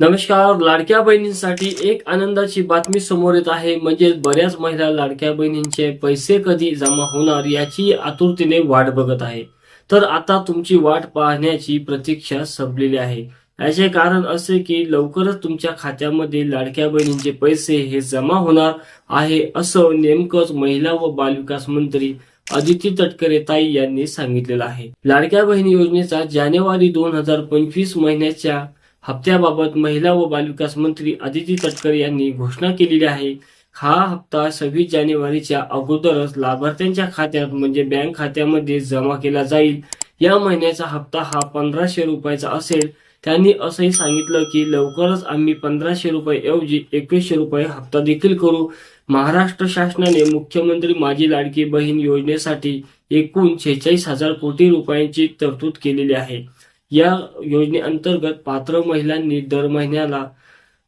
नमस्कार लाडक्या बहिणींसाठी एक आनंदाची बातमी समोर येत आहे. म्हणजे बऱ्याच महिला लाडक्या बहिणींचे पैसे कधी जमा होणार याची आतुरतेने वाट बघत आहे. तर आता तुमची वाट पाहण्याची प्रतीक्षा संपलेली आहे. याचे कारण असे की लवकरच तुमच्या खात्यामध्ये लाडक्या बहिणींचे पैसे हे जमा होणार आहे असं नेमकंच महिला व बालविकास मंत्री अदिती तटकरे ताई यांनी सांगितलेलं आहे. लाडक्या बहिणी योजनेचा जानेवारी दोन हजार पंचवीस महिन्याच्या हप्त्याबाबत महिला व बालविकास मंत्री अदिती तटकरे यांनी घोषणा केलेली आहे. हा हप्ता सव्वीस जानेवारीच्या अगोदरच लाभार्थ्यांच्या खात्यात म्हणजे बँक खात्यामध्ये जमा केला जाईल. या महिन्याचा हप्ता हा पंधराशे रुपयाचा असेल. त्यांनी असंही सांगितलं की लवकरच आम्ही पंधराशे रुपये ऐवजी एकवीसशे रुपये हप्ता देखील करू. महाराष्ट्र शासनाने मुख्यमंत्री माझी लाडकी बहीण योजनेसाठी एकूण छेचाळीस हजार कोटी रुपयांची तरतूद केलेली आहे. या योजनेअंतर्गत पात्र महिलांनी दर महिन्याला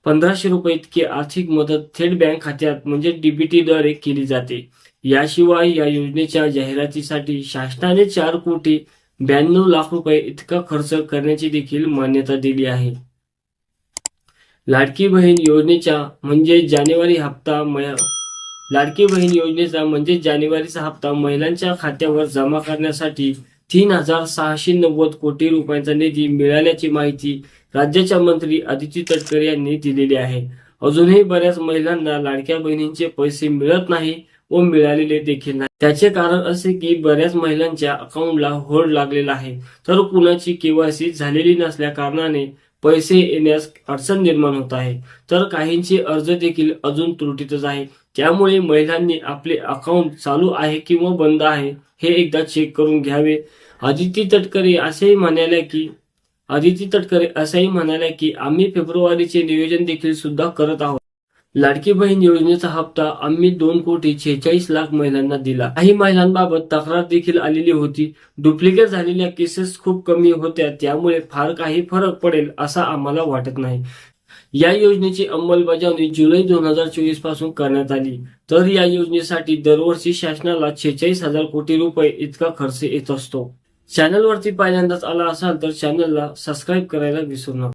पंधराशे रुपये इतकी आर्थिक मदत थेट बँक खात्यात म्हणजे डीबीटीद्वारे केली जाते. याशिवाय या योजनेच्या जाहिरातीसाठी शासनाने चार कोटी ब्याण्णव लाख रुपये इतका खर्च करण्याची देखील मान्यता दिली आहे. लाडकी बहीण योजनेच्या म्हणजे जानेवारी हप्ता लाडकी बहीण योजनेचा म्हणजे जानेवारीचा हप्ता महिलांच्या खात्यावर जमा करण्यासाठी तीन हजार सहाशे नव्वद कोटी रुपयांचा निधी मिळाल्याची माहिती राज्याच्या मंत्री आदिती तटकरे यांनी दिलेली आहे. अजूनही बऱ्याच महिलांना लाडक्या बहिणींचे पैसे मिळत नाही व मिळालेले देखील नाही. त्याचे कारण असे की बऱ्याच महिलांच्या अकाउंटला होल्ड लागलेला आहे. तर कुणाची केवायसी झालेली नसल्या कारणाने पैसे येण्यास अडचण निर्माण होत आहे. तर काहींचे अर्ज देखील अजून त्रुटीतच आहे. त्यामुळे महिलांनी आपले अकाउंट चालू आहे किंवा बंद आहे हे एकदा चेक करून घ्यावे. आदिती तटकरे असेही म्हणाले की आदिती तटकरे असंही म्हणाले की आम्ही फेब्रुवारीचे नियोजन देखील सुद्धा करत आहोत. लाडकी बहीण योजनेचा हप्ता आम्ही दोन कोटी छेचाळीस लाख महिलांना दिला. काही महिलांबाबत तक्रार देखील आलेली होती. डुप्लिकेट झालेल्या केसेस खूप कमी होत्या. त्यामुळे फार काही फरक पडेल असा आम्हाला वाटत नाही. या योजनेची अंमलबजावणी जुलै दोन हजार चोवीसपासून करण्यात आली. तर या योजनेसाठी दरवर्षी शासनाला छेचाळीस हजार कोटी रुपये इतका खर्च येत असतो. चॅनलवरती पहिल्यांदाच आला असाल तर चॅनलला सबस्क्राईब करायला विसरू नका.